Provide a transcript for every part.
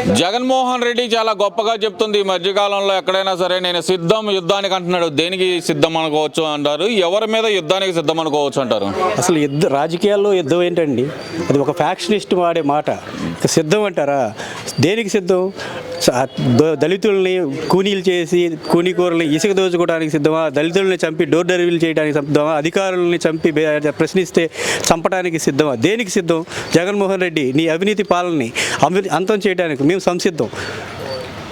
జగన్మోహన్ రెడ్డి చాలా గొప్పగా చెప్తుంది ఈ మధ్యకాలంలో ఎక్కడైనా సరే నేను సిద్ధం యుద్ధానికి అంటున్నాడు. దేనికి సిద్ధం అనుకోవచ్చు అంటారు? ఎవరి మీద యుద్ధానికి సిద్ధం అనుకోవచ్చు అంటారు? అసలు యుద్ధ రాజకీయాల్లో యుద్ధం ఏంటండి? అది ఒక ఫ్యాక్షనిస్ట్ వాడే మాట. సిద్ధం అంటారా? దేనికి సిద్ధం? దళితుల్ని కూనీలు చేసి కూనీ కూరల్ని ఇసుక దోచుకోవడానికి సిద్ధమా? దళితుల్ని చంపి డోర్ డెలివరీ చేయడానికి సిద్ధమా? అధికారుల్ని చంపి ప్రశ్నిస్తే చంపడానికి సిద్ధమా? దేనికి సిద్ధం? జగన్మోహన్ రెడ్డి నీ అవినీతి పాలనని అంతం చేయడానికి మేము సంసిద్ధం.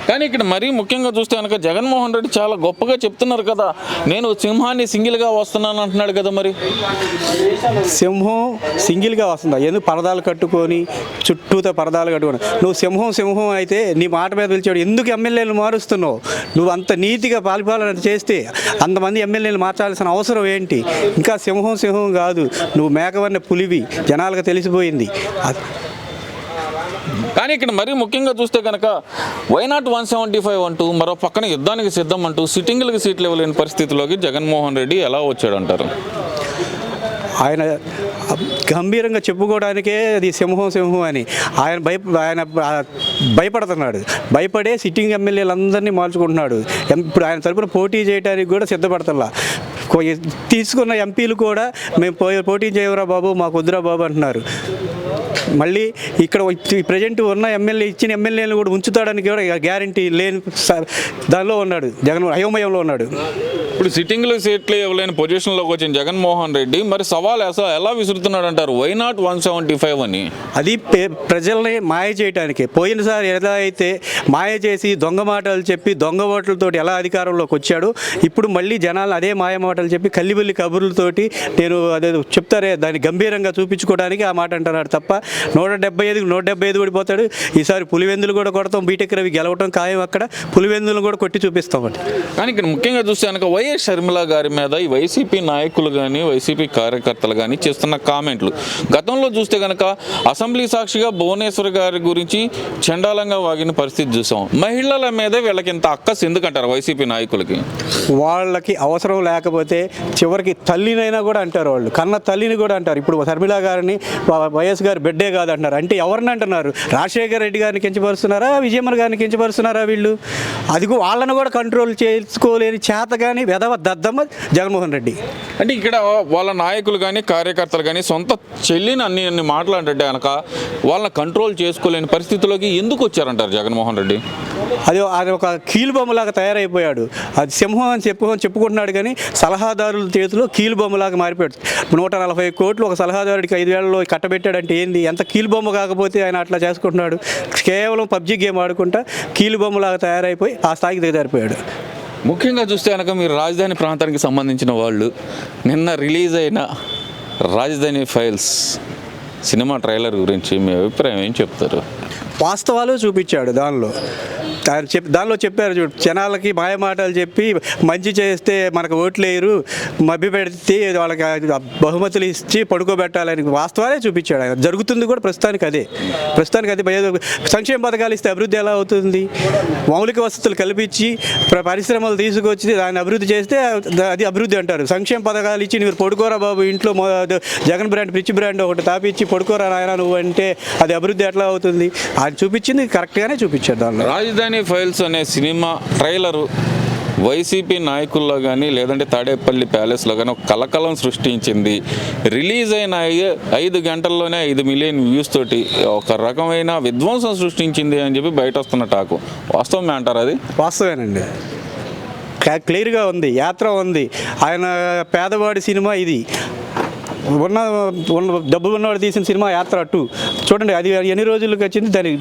కానీ ఇక్కడ మరీ ముఖ్యంగా చూస్తే కనుక జగన్మోహన్ రెడ్డి చాలా గొప్పగా చెప్తున్నారు కదా. నేను సింహాన్ని సింగిల్గా వస్తున్నాను అంటున్నాడు కదా మరి. సింహం సింగిల్గా వస్తుందా? ఎందుకు పరదాలు కట్టుకొని చుట్టూతో పరదాలు కట్టుకొని? నువ్వు సింహం సింహం అయితే నీ మాట మీద పిలిచాడు ఎందుకు ఎమ్మెల్యేలు మారుస్తున్నావు? నువ్వు అంత నీతిగా పాలిపాలన చేస్తే అంతమంది ఎమ్మెల్యేలు మార్చాల్సిన అవసరం ఏంటి? ఇంకా సింహం సింహం కాదు. నువ్వు మేకవన్న పులివి. జనాలకు తెలిసిపోయింది. కానీ ఇక్కడ మరీ ముఖ్యంగా చూస్తే కనుక వైనాట్ వన్ సెవెంటీ ఫైవ్ అంటూ మరో పక్కన యుద్ధానికి సిద్ధం అంటూ సిట్టింగ్లకు సీట్లు ఇవ్వలేని పరిస్థితిలోకి జగన్మోహన్ రెడ్డి ఎలా వచ్చాడంటారు? ఆయన గంభీరంగా చెప్పుకోవడానికే అది సింహం సింహం అని. ఆయన భయ ఆయన భయపడుతున్నాడు. భయపడే సిట్టింగ్ ఎమ్మెల్యేలందరినీ మార్చుకుంటున్నాడు. ఎం- ఇప్పుడు ఆయన తరపున పోటీ చేయడానికి కూడా సిద్ధపడతల్లా తీసుకున్న ఎంపీలు కూడా మేము పో- పోటీ చేయవరా బాబు మాకు వద్దురా బాబు అంటున్నారు. మళ్ళీ ఇక్కడ ప్రజెంట్ ఉన్న ఎమ్మెల్యే ఇచ్చిన ఎమ్మెల్యేలు కూడా ఉంచుతాడని కూడా గ్యారంటీ లేని దానిలో ఉన్నాడు జగన్ అయోమయంలో ఉన్నాడు. ఇప్పుడు సిట్టింగ్లు సీట్లు ఇవ్వలేని పొజిషన్లోకి వచ్చిన జగన్మోహన్ రెడ్డి మరి సవాల్ అసలు ఎలా విసురుతున్నాడు అంటారు వైనాట్ వన్ సెవెంటీ ఫైవ్ అని? అది ప్రజల్ని మాయ చేయడానికి పోయినసారి ఎలా అయితే మాయ చేసి దొంగ మాటలు చెప్పి దొంగ ఓట్లతోటి ఎలా అధికారంలోకి వచ్చాడు ఇప్పుడు మళ్ళీ జనాలు అదే మాయ మాటలు చెప్పి కల్లిబల్లి కబుర్లతోటి నేను అదే చెప్తారే దాన్ని గంభీరంగా చూపించుకోవడానికి ఆ మాట అంటున్నాడు తప్ప నూట డెబ్బై ఐదుకి నూట డెబ్బై ఐదు ఓడిపోతాడు. ఈసారి పులివెందులు కూడా కొడతాం బీటెక్ రవి గెలవటం ఖాయం అక్కడ. పులివెందులు కూడా కొట్టి చూపిస్తాం అండి కానీ ఇక్కడ ముఖ్యంగా చూస్తే కనుక వైఎస్ షర్మిల గారి మీద ఈ వైసీపీ నాయకులు కానీ వైసీపీ కార్యకర్తలు కానీ చేస్తున్న కామెంట్లు. గతంలో చూస్తే కనుక అసెంబ్లీ సాక్షిగా భువనేశ్వర్ గారి గురించి చండాలంగా వాగిన పరిస్థితి చూసాం. మహిళల మీదే వీళ్ళకి ఇంత అక్కస్ ఎందుకంటారు వైసీపీ నాయకులకి? వాళ్ళకి అవసరం లేకపోతే చివరికి తల్లినైనా కూడా అంటారు వాళ్ళు. కన్న తల్లిని కూడా అంటారు. ఇప్పుడు షర్మిల గారిని వైఎస్ గారి బిడ్డే కాదు అంటున్నారు అంటే ఎవరిని అంటున్నారు? రాజశేఖర రెడ్డి గారిని కించపరుస్తున్నారా? విజయమ్మ గారిని కించపరుస్తున్నారా వీళ్ళు? అది వాళ్ళని కూడా కంట్రోల్ చేసుకోలేని చేత కానీ వెధవ దద్దమ్మ జగన్మోహన్ రెడ్డి. అంటే ఇక్కడ వాళ్ళ నాయకులు కానీ కార్యకర్తలు కానీ సొంత చెల్లిని అన్ని అన్ని మాట్లాడంటే కనుక వాళ్ళని కంట్రోల్ చేసుకోలేని పరిస్థితిలోకి ఎందుకు వచ్చారంటారు జగన్మోహన్ రెడ్డి? అది అది ఒక కీలుబొమ్మలాగా తయారైపోయాడు. అది సింహం అని చెప్పు చెప్పుకుంటున్నాడు కానీ సలహాదారుల చేతిలో కీలుబొమ్మలాగా మారిపోయాడు. నూట నలభై కోట్లు ఒక సలహాదారుడికి ఐదు వేలలో కట్టబెట్టాడంటే ఏంది? ఎంత కీలుబొమ్మ కాకపోతే ఆయన అట్లా చేసుకుంటున్నాడు? కేవలం పబ్జి గేమ్ ఆడుకుంటా కీలుబొమ్మలాగా తయారైపోయి ఆ స్థాయికి దిగజారిపోయాడు. ముఖ్యంగా చూస్తే కనుక మీరు రాజధాని ప్రాంతానికి సంబంధించిన వాళ్ళు నిన్న రిలీజ్ అయిన రాజధాని ఫైల్స్ సినిమా ట్రైలర్ గురించి మీ అభిప్రాయం ఏం చెప్తారు? వాస్తవాలు చూపించాడు దానిలో. ఆయన చెప్ దానిలో చెప్పారు చూడు జనాలకి మాయమాటలు చెప్పి మంచి చేస్తే మనకు ఓట్లు వేయరు మభ్య పెడితే వాళ్ళకి బహుమతులు ఇచ్చి పడుకోబెట్టాలని వాస్తవాలే చూపించాడు ఆయన. జరుగుతుంది కూడా ప్రస్తుతానికి అదే. ప్రస్తుతానికి అది. సంక్షేమ పథకాలు ఇస్తే అభివృద్ధి ఎలా అవుతుంది? మౌలిక వసతులు కల్పించి ప్ర- పరిశ్రమలు తీసుకొచ్చి దాన్ని అభివృద్ధి చేస్తే అది అభివృద్ధి అంటారు. సంక్షేమ పథకాలు ఇచ్చి మీరు పడుకోరా బాబు ఇంట్లో జగన్ బ్రాండ్ పిచ్చి బ్రాండ్ ఒకటి తాపిచ్చి పడుకోరా నాయన నువ్వు అంటే అది అభివృద్ధి ఎట్లా అవుతుంది? ఆయన చూపించింది కరెక్ట్గానే చూపించాడు దానిలో. రాజధాని ఫైల్స్ అనే సినిమా ట్రైలరు వైసీపీ నాయకుల్లో కానీ లేదంటే తాడేపల్లి ప్యాలెస్లో కానీ ఒక కలకలం సృష్టించింది. రిలీజ్ అయిన ఐ- ఐదు గంటల్లోనే ఐదు మిలియన్ వ్యూస్ తోటి ఒక రకమైన విధ్వంసం సృష్టించింది అని చెప్పి బయట వస్తున్న టాకు. వాస్తవమే అంటారు అది? వాస్తవేనండి. క్లియర్గా ఉంది యాత్ర ఉంది. ఆయన పేదవాడి సినిమా ఇది. ఉన్న ఉన్న డబ్బు ఉన్నవాడు తీసిన సినిమా యాత్ర టూ చూడండి అది ఎన్ని రోజులకు వచ్చింది? దాని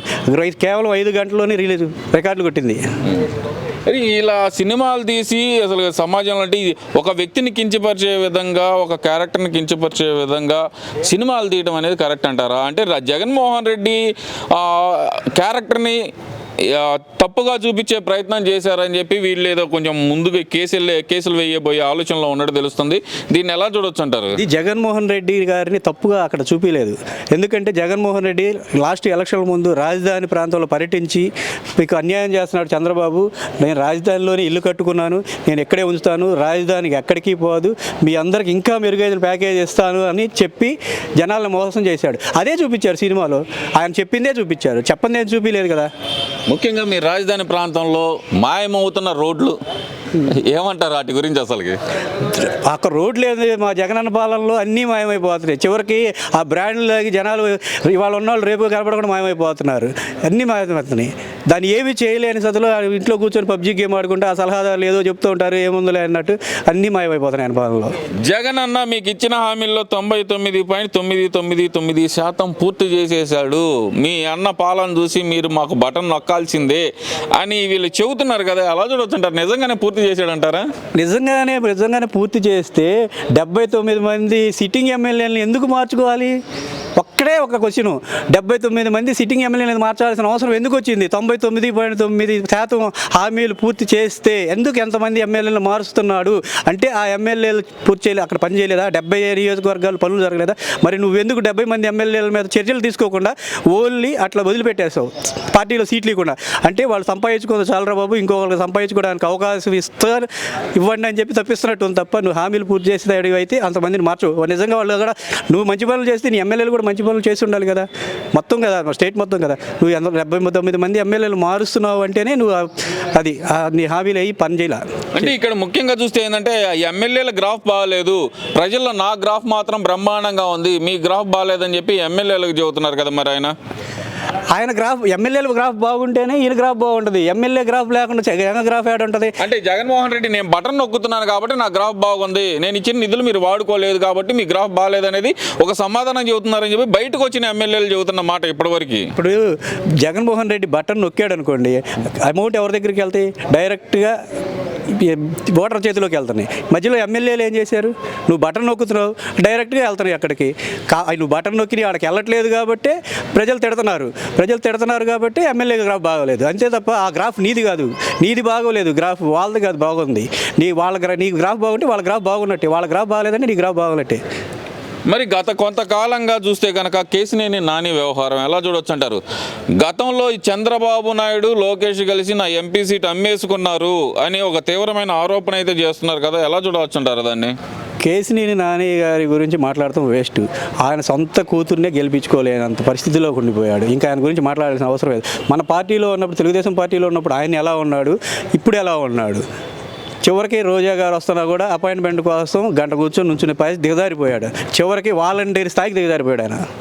కేవలం ఐదు గంటల్లోనే రిలీజ్ రికార్డులు కొట్టింది. మరి ఇలా సినిమాలు తీసి అసలు సమాజంలో అంటే ఒక వ్యక్తిని కించపరిచే విధంగా ఒక క్యారెక్టర్ని కించపరిచే విధంగా సినిమాలు తీయడం అనేది కరెక్ట్ అంటారా? అంటే జగన్మోహన్ రెడ్డి క్యారెక్టర్ని తప్పుగా చూపించే ప్రయత్నం చేశారని చెప్పి వీళ్ళు ఏదో కొంచెం ముందుగా కేసులు కేసులు వేయబోయే ఆలోచనలో ఉన్నట్టు తెలుస్తుంది. దీన్ని ఎలా చూడొచ్చు అంటారు? ఇది జగన్మోహన్ రెడ్డి గారిని తప్పుగా అక్కడ చూపించలేదు ఎందుకంటే జగన్మోహన్ రెడ్డి లాస్ట్ ఎలక్షన్ ముందు రాజధాని ప్రాంతంలో పర్యటించి మీకు అన్యాయం చేస్తున్నాడు చంద్రబాబు. నేను రాజధానిలోనే ఇల్లు కట్టుకున్నాను నేను ఎక్కడే ఉంచుతాను రాజధానికి ఎక్కడికి పోదు మీ అందరికి ఇంకా మెరుగైన ప్యాకేజ్ ఇస్తాను అని చెప్పి జనాలను మోసం చేశాడు. అదే చూపించారు సినిమాలో. ఆయన చెప్పిందే చూపించారు. చెప్పండి చూపించలేదు కదా. ముఖ్యంగా మీ రాజధాని ప్రాంతంలో మాయమవుతున్న రోడ్లు. ఏమంటారు వాటి గురించి అసలుకి? అక్కడ రోడ్లు లేదు మా జగనన్న పాలనలో అన్నీ మాయమైపోతున్నాయి. చివరికి ఆ బ్రాండ్లకి జనాలు ఇవాళ ఉన్న వాళ్ళు రేపు కనపడకుండా మాయమైపోతున్నారు. అన్నీ మాయమవుతున్నాయి దాన్ని ఏమి చేయలేని సతలో ఇంట్లో కూర్చొని పబ్జీ గేమ్ ఆడుకుంటే ఆ సలహాదారులు ఏదో చెప్తూ ఉంటారు ఏముందిలే అన్నట్టు అన్నీ మాయమైపోతున్నాయి పాలనలో. జగన్ అన్న మీకు ఇచ్చిన హామీల్లో తొంభై తొమ్మిది పాయింట్ తొమ్మిది తొమ్మిది తొమ్మిది శాతం పూర్తి చేసేసాడు మీ అన్న పాలన చూసి మీరు మాకు బటన్ నొక్కాల్సిందే అని వీళ్ళు చెబుతున్నారు కదా అలా చూడొచ్చుంటారు. నిజంగానే పూర్తి చేశాడంటారా? నిజంగానే నిజంగానే పూర్తి చేస్తే డెబ్బై తొమ్మిది మంది సిట్టింగ్ ఎమ్మెల్యేలను ఎందుకు మార్చుకోవాలి? ఒక్కడే ఒక క్వశ్చన్ డెబ్బై తొమ్మిది మంది సిట్టింగ్ ఎమ్మెల్యేలను మార్చాల్సిన అవసరం ఎందుకు వచ్చింది? తొంభై తొమ్మిది పాయింట్ తొమ్మిది శాతం హామీలు పూర్తి చేస్తే ఎందుకు ఎంతమంది ఎమ్మెల్యేలను మారుస్తున్నాడు? అంటే ఆ ఎమ్మెల్యేలు పూర్తి చేయలేదు అక్కడ పని చేయలేదా? డెబ్బై నియోజకవర్గాలు పనులు జరగలేదా? మరి నువ్వు ఎందుకు డెబ్బై మంది ఎమ్మెల్యేల మీద చర్యలు తీసుకోకుండా ఓన్లీ అట్లా వదిలిపెట్టేస్తావు పార్టీలో సీట్లు ఇవ్వకుండా. అంటే వాళ్ళు సంపాదించుకోదు చాలరా బాబు ఇంకొకరికి సంపాదించుకోవడానికి అవకాశం ఇస్తారు ఇవ్వండి అని చెప్పి తప్పిస్తున్నట్టు ఉంది తప్ప నువ్వు హామీలు పూర్తి చేసే అయితే అంతమందిని మార్చు. నిజంగా వాళ్ళు కూడా నువ్వు మంచి పనులు చేస్తే నీ ఎమ్మెల్యేలు కూడా మంచి పనులు చేసి ఉండాలి కదా. మొత్తం కదా స్టేట్ మొత్తం కదా. నువ్వు ఎంత డెబ్బై తొమ్మిది మంది ఎమ్మెల్యేలు మారుస్తున్నావు అంటేనే నువ్వు అది నీ హామీలు అయ్యి పని చేయాల. అంటే ఇక్కడ ముఖ్యంగా చూస్తే ఏంటంటే ఎమ్మెల్యేల గ్రాఫ్ బాగాలేదు. ప్రజల్లో నా గ్రాఫ్ మాత్రం బ్రహ్మాండంగా ఉంది. మీ గ్రాఫ్ బాగాలేదని చెప్పి ఎమ్మెల్యేలకు చెబుతున్నారు కదా మరి ఆయన? ఆయన గ్రాఫ్ ఎమ్మెల్యేల గ్రాఫ్ బాగుంటేనే ఈయన గ్రాఫ్ బాగుంటుంది. ఎమ్మెల్యే గ్రాఫ్ లేకుండా జగన్ గ్రాఫ్ ఏడు ఉంటుంది. అంటే జగన్మోహన్ రెడ్డి నేను బటన్ నొక్కుతున్నాను కాబట్టి నా గ్రాఫ్ బాగుంది. నేను ఇచ్చిన నిధులు మీరు వాడుకోలేదు కాబట్టి మీ గ్రాఫ్ బాగాలేదనేది ఒక సమాధానం చెబుతున్నారని చెప్పి బయటకు వచ్చిన ఎమ్మెల్యేలు చెబుతున్న మాట ఇప్పటివరకు. ఇప్పుడు జగన్మోహన్ రెడ్డి బటన్ నొక్కాడు అనుకోండి అమౌంట్ ఎవరి దగ్గరికి వెళ్తాయి? డైరెక్ట్గా ఓటర్ చేతిలోకి వెళ్తున్నాయి. మధ్యలో ఎమ్మెల్యేలు ఏం చేశారు? నువ్వు బటన్ నొక్కుతున్నావు. డైరెక్ట్గా వెళ్తున్నాయి అక్కడికి. కా నువ్వు బటన్ నొక్కి అక్కడికి వెళ్ళట్లేదు కాబట్టి ప్రజలు తిడుతున్నారు. ప్రజలు తిడుతున్నారు కాబట్టి ఎమ్మెల్యే గ్రాఫ్ బాగోలేదు. అంతే తప్ప ఆ గ్రాఫ్ నీది కాదు. నీది బాగోలేదు. గ్రాఫ్ వాళ్ళది కాదు బాగుంది. నీ వాళ్ళ గ్రా నీ గ్రాఫ్ బాగుంటే వాళ్ళ గ్రాఫ్ బాగున్నట్టే. వాళ్ళ గ్రాఫ్ బాగలేదంటే నీ గ్రాఫ్ బాగున్నట్టే మరి గత కొంతకాలంగా చూస్తే కనుక కేసినేని నాని వ్యవహారం ఎలా చూడొచ్చు అంటారు గతంలో ఈ చంద్రబాబు నాయుడు లోకేష్ కలిసి నా ఎంపీ సీట్ అమ్మేసుకున్నారు అని ఒక తీవ్రమైన ఆరోపణ అయితే చేస్తున్నారు కదా ఎలా చూడవచ్చు అంటారు దాన్ని? కేసినేని నాని గారి గురించి మాట్లాడటం వేస్ట్. ఆయన సొంత కూతుర్నే గెలిపించుకోలేనంత పరిస్థితిలో ఉండిపోయాడు. ఇంకా ఆయన గురించి మాట్లాడాల్సిన అవసరం లేదు. మన పార్టీలో ఉన్నప్పుడు తెలుగుదేశం పార్టీలో ఉన్నప్పుడు ఆయన ఎలా ఉన్నాడు? ఇప్పుడు ఎలా ఉన్నాడు? చివరికి రోజా గారు వస్తున్నా కూడా అపాయింట్మెంట్ కోసం గంట కూర్చొని నుంచుని పై దిగజారిపోయాడు. చివరికి వాలంటీర్ స్థాయికి దిగజారిపోయాడు ఆయన.